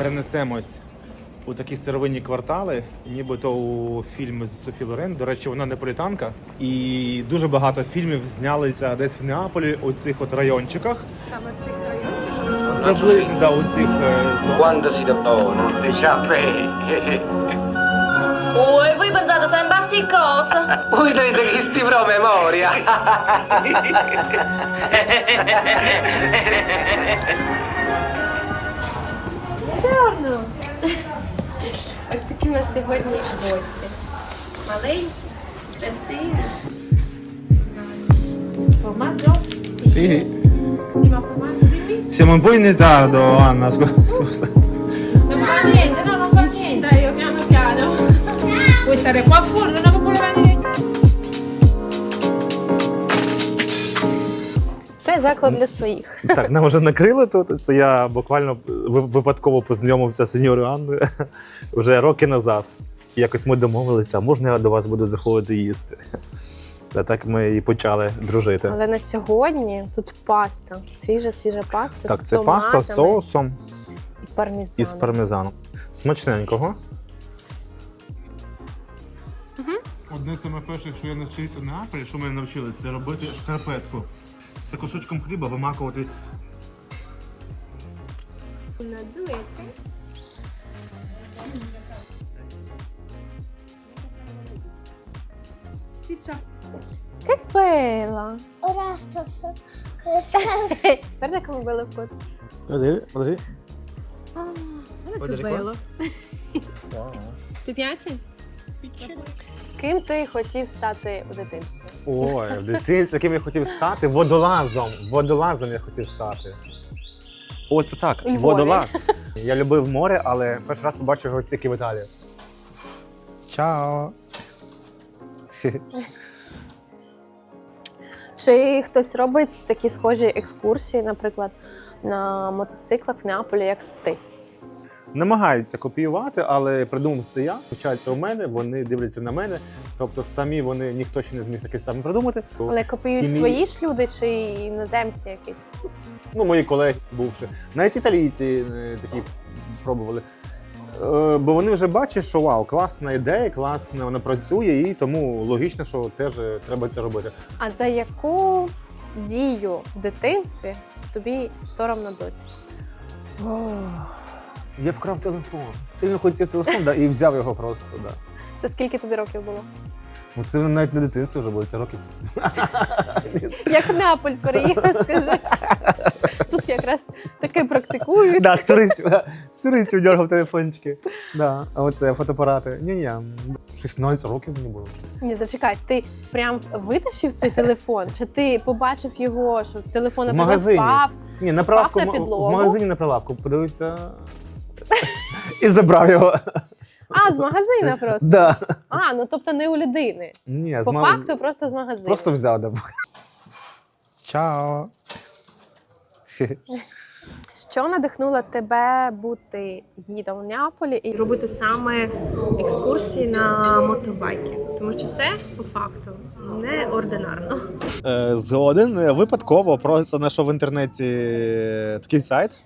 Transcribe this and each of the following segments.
перенесемось у такі старовинні квартали, нібито у фільм з Софі Лорен. До речі, вона неаполітанка. І дуже багато фільмів знялися десь в Неаполі, у цих от райончиках. Саме в цих райончиках. Приблизно да, у цих е, зонах. E voi pensate sempre a sti cose? Voi dite che sti pro memoria. Чорно. Ось такі у нас сьогодні гості. Маленькі, красиві. Formaggio? Sì. Prima formaggio di qui? Siamo un po' in ritardo, Anna, scusa. Non fa niente, no, non fa niente. Dai, io piano piano. Puoi stare qua fuori, non è Заклад для своїх. Так, нам вже накрили тут. Це я буквально випадково познайомився з сеньорою Анною вже роки назад. Якось ми домовилися, можна я до вас буду заходити їсти. Та так ми і почали дружити. Але на сьогодні тут паста. Свіжа, свіжа паста. Так, з це паста з соусом і пармезаном. і з пармезаном. Смачненького. Одне з самих перших, що я навчився на Апелі, що мене навчили, це робити шкарпетку. Це кусочком хліба вимакувати Надуєте? Che bella! Ora sto so- Guarda come bello foto. Подожди, подожди. Guarda che Federico? Ким ти хотів стати у дитинстві? Ой, в дитинстві, яким я хотів стати? Водолазом. Водолазом я хотів стати. О, це так, У Львові. водолаз. Я любив море, але перший раз побачив його тільки в Італії. Чао. Чи хтось робить такі схожі екскурсії, наприклад, на мотоциклах в Неаполі, як ти? Намагаються копіювати, але придумав це я. Вчаться у мене, вони дивляться на мене. Тобто самі вони ніхто ще не зміг таке саме придумати. Але копіюють Імі- свої ж люди чи іноземці якісь? Ну, мої колеги бувши. Навіть італійці е, такі пробували. Е, Бо вони вже бачать, що вау, класна ідея, класно вона працює, і тому логічно, що теж треба це робити. А за яку дію в дитинстві тобі соромно досі? Я вкрав телефон. Сильно хотів телефон, да, і взяв його просто. Да. Це скільки тобі років було? Ну, це навіть не дитинство вже було, це років. Як в Неаполь переїхав, скажи. Тут якраз таке практикують. Да, з туристів дергав телефончики. Да, а оце фотоапарати. Ні-ні, 16 років мені було. Ні, зачекай, ти прям витащив цей телефон? Чи ти побачив його, що телефон наприклад, впав? Ні, на прилавку, на в- підлогу. в магазині на прилавку подивився і забрав його. А, з магазина просто. Да. А, ну тобто не у людини. Ні, По з маг- факту просто з магазину. Просто взяв. Да. Чао. Що надихнуло тебе бути гідом в Неаполі і робити саме екскурсії на мотобайки? Тому що це по факту неординарно. Е, Згоден. Е, Випадково просто знайшов в інтернеті такий сайт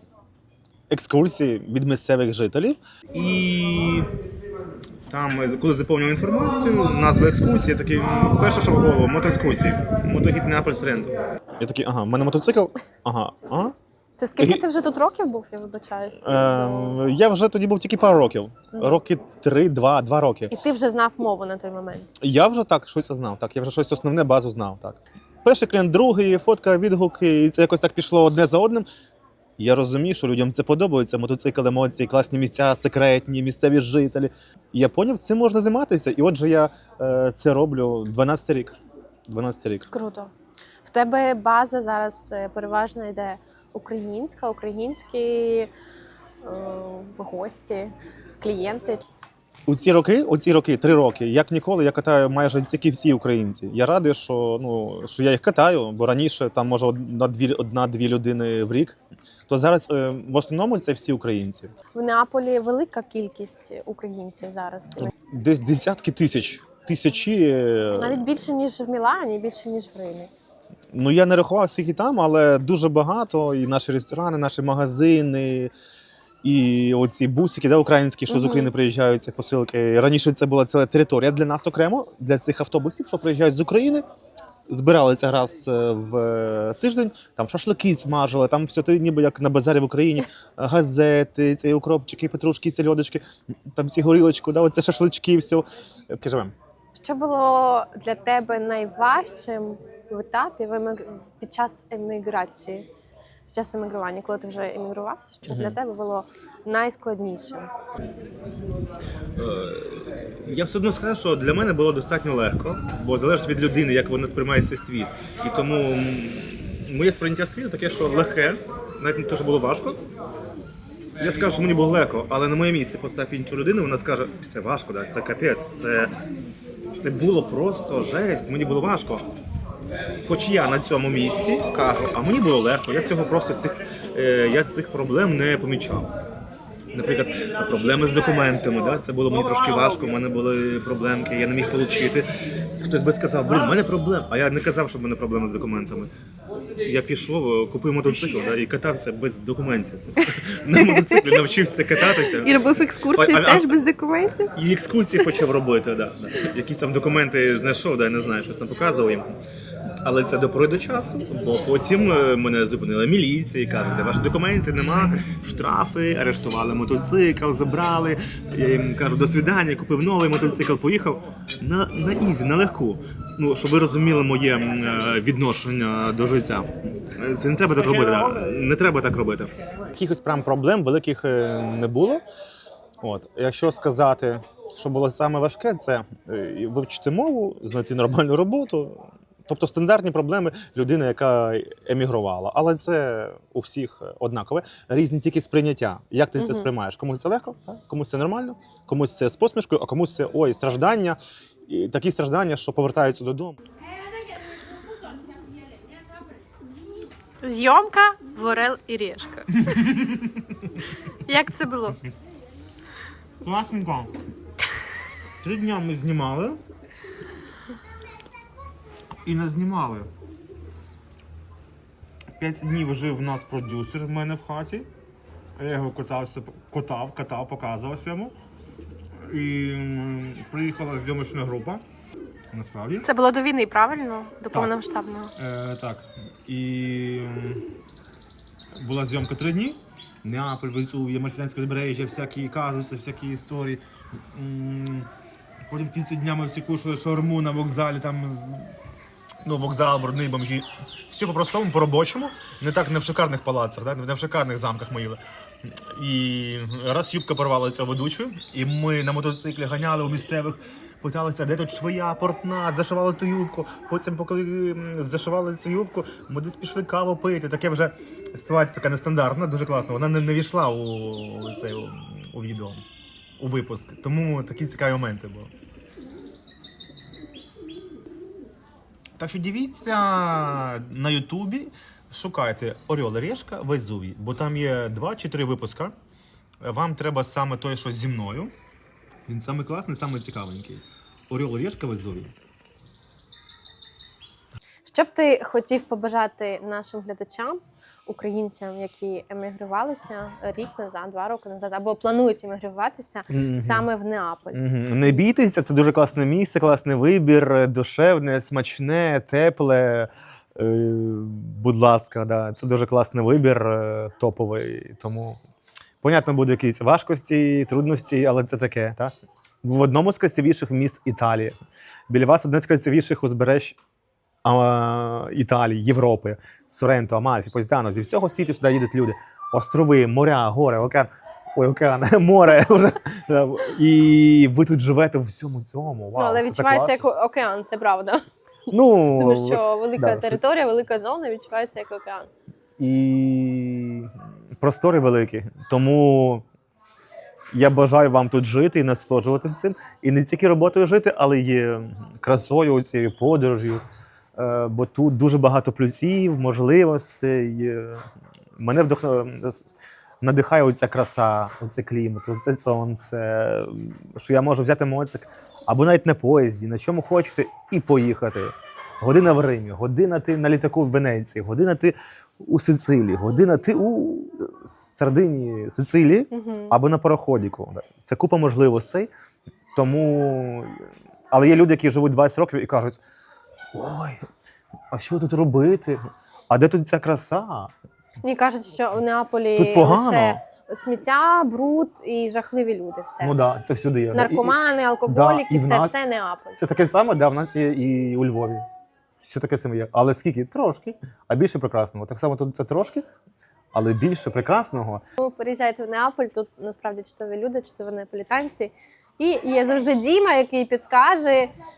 екскурсії від місцевих жителів. І там, коли заповнював інформацію, назва екскурсії, такий перше, що в голову, мотоекскурсії. Мотогід Неаполь Соренто. Я такий, ага, в мене мотоцикл. Ага, ага. Це скільки ти вже тут років був? Я вибачаюсь. Е, я вже тоді був тільки пару років. Роки три, два, два роки. І ти вже знав мову на той момент. Я вже так щось знав. Так, я вже щось основне базу знав. Так. Перший клієнт, другий, фотка, відгуки, і це якось так пішло одне за одним. Я розумію, що людям це подобається. Мотоцикл, емоції, класні місця, секретні, місцеві жителі. Я поняв, цим можна займатися. І отже, я е, це роблю 12 рік. 12 рік. Круто. В тебе база зараз е, переважно йде українська, українські е, гості, клієнти. У ці роки, у ці роки, три роки, як ніколи, я катаю майже тільки всі українці. Я радий, що ну що я їх катаю, бо раніше там може одна-дві одна-дві людини в рік. То зараз е, в основному це всі українці. В Неаполі велика кількість українців зараз. Десь десятки тисяч. Тисячі. е, Навіть більше, ніж в Мілані, більше, ніж в Римі. Ну я не рахував всіх і там, але дуже багато. І наші ресторани, наші магазини, І оці бусики, да, українські, що з України приїжджають ці посилки. Раніше це була ціла територія для нас окремо, для цих автобусів, що приїжджають з України. Збиралися раз е, в е, тиждень, там шашлики смажили, там все ти ніби як на базарі в Україні, газети, ці укропчики, петрушки, сельодочки, там всі горілочку, да, оце шашлички, все. Кажемо, Що було для тебе найважчим в етапі під час еміграції? Під час емігрування, коли ти вже емігрувався, що для тебе було найскладнішим? Я все одно скажу, що для мене було достатньо легко, бо залежить від людини, як вона сприймає цей світ. І тому моє сприйняття світу таке, що легке, навіть не те, що було важко. Я скажу, що мені було легко, але на моє місце постав іншу людину, вона скаже, це важко, да, це капець, це, це було просто жесть, мені було важко. Хоч я на цьому місці кажу, а мені було легко, я цього просто цих, е, я цих проблем не помічав. Наприклад, проблеми з документами, да? це було мені трошки важко, у мене були проблемки, я не міг отримати. Хтось би сказав, блін, в мене проблем. А я не казав, що в мене проблеми з документами. Я пішов, е, купив мотоцикл да, і катався без документів. На мотоциклі навчився кататися. І робив екскурсії теж без документів? І екскурсії почав робити, да, да. Якісь там документи знайшов, да, я не знаю, щось там показував їм. Але це до часу, бо потім е, мене зупинила міліція і каже, де ваші документи нема, штрафи, арештували мотоцикл, забрали. Я їм кажу, до свидання, купив новий мотоцикл, поїхав на, на ізі, на легку. Ну, щоб ви розуміли моє е, відношення до життя. Це не треба так робити. Не треба так робити. Якихось прям проблем великих е, не було. От, якщо сказати, що було саме важке, це вивчити мову, знайти нормальну роботу. Тобто стандартні проблеми людини, яка емігрувала. Але це у всіх однакове. Різні тільки сприйняття. Як ти це Мгм. сприймаєш? Комусь це легко, комусь це нормально, комусь це з посмішкою, а комусь це ой, страждання. І такі страждання, що повертаються додому. Зйомка Ворел і Решка. Як це було? Класненько. Три дня ми знімали. І не знімали. П'ять днів жив у нас продюсер в мене в хаті. Я його катався, котав, катав, показував йому. І приїхала зйомочна група. Насправді. Це було до війни, правильно? До повномасштабного. Е, так. І була зйомка три дні. Неаполь, Везувія, Мальфітанське збережжя, всякі казуси, всякі історії. Потім в кінці дня ми всі кушали шаурму на вокзалі, там ну, вокзал, брудний бомжі. Все по-простому, по-робочому. Не так не в шикарних палацах, да? не в шикарних замках ми їли. І раз юбка порвалася ведучою, і ми на мотоциклі ганяли у місцевих, питалися, де тут швея, портна, зашивали ту юбку. Потім, коли зашивали цю юбку, ми десь пішли каву пити. Таке вже ситуація така нестандартна, дуже класно. Вона не, не війшла у, у, у відео, у випуск. Тому такі цікаві моменти були. Так що дивіться на Ютубі, шукайте Орел Решка Везувій, бо там є два чи три випуска. Вам треба саме той, що зі мною. Він саме класний, саме цікавенький. Орел Решка Везувій. Що б ти хотів побажати нашим глядачам, українцям, які емігрувалися рік назад, два роки назад, або планують емігруватися саме в Неаполь? Мгм. Не бійтеся, це дуже класне місце, класний вибір, душевне, смачне, тепле. Е, Будь ласка, да. це дуже класний вибір, е, топовий. Тому, понятно, будуть якісь важкості, трудності, але це таке. Так? В одному з красивіших міст Італії. Біля вас одне з красивіших узбереж а, Італії, Європи, Соренто, Амальфі, Позитано. Зі всього світу сюди їдуть люди. Острови, моря, гори, океан. Ой, океан, море. І ви тут живете в всьому цьому. Вау, ну, але це так відчувається класно. як океан, це правда. Ну, Тому що велика да, щось- територія, велика зона відчувається як океан. і простори великі. Тому я бажаю вам тут жити і насолоджуватися цим. І не тільки роботою жити, але й красою, цією подорожю. Е, Бо тут дуже багато плюсів, можливостей. Е, Мене вдохно... надихає оця краса, оце клімат, оце сонце, що я можу взяти моцик або навіть на поїзді, на чому хочете, і поїхати година в Римі, година ти на літаку в Венеції, година ти у Сицилії, година ти у Сардинії, Сицилії Угу. або на пароходіку. Це купа можливостей. Тому. Але є люди, які живуть 20 років і кажуть: ой, а що тут робити? А де тут ця краса? Мені кажуть, що у Неаполі Тут погано. лише сміття, бруд і жахливі люди. Все. Ну да, це всюди є. Наркомани, алкоголіки, і в це нас- все Неаполь. Це таке саме, да, в нас є і у Львові. Все таке саме є. Але скільки? Трошки, а більше прекрасного. Так само тут це трошки, але більше прекрасного. Тому переїжджайте в Неаполь, тут насправді чудові люди, чудові неаполітанці. І є завжди Діма, який підскаже,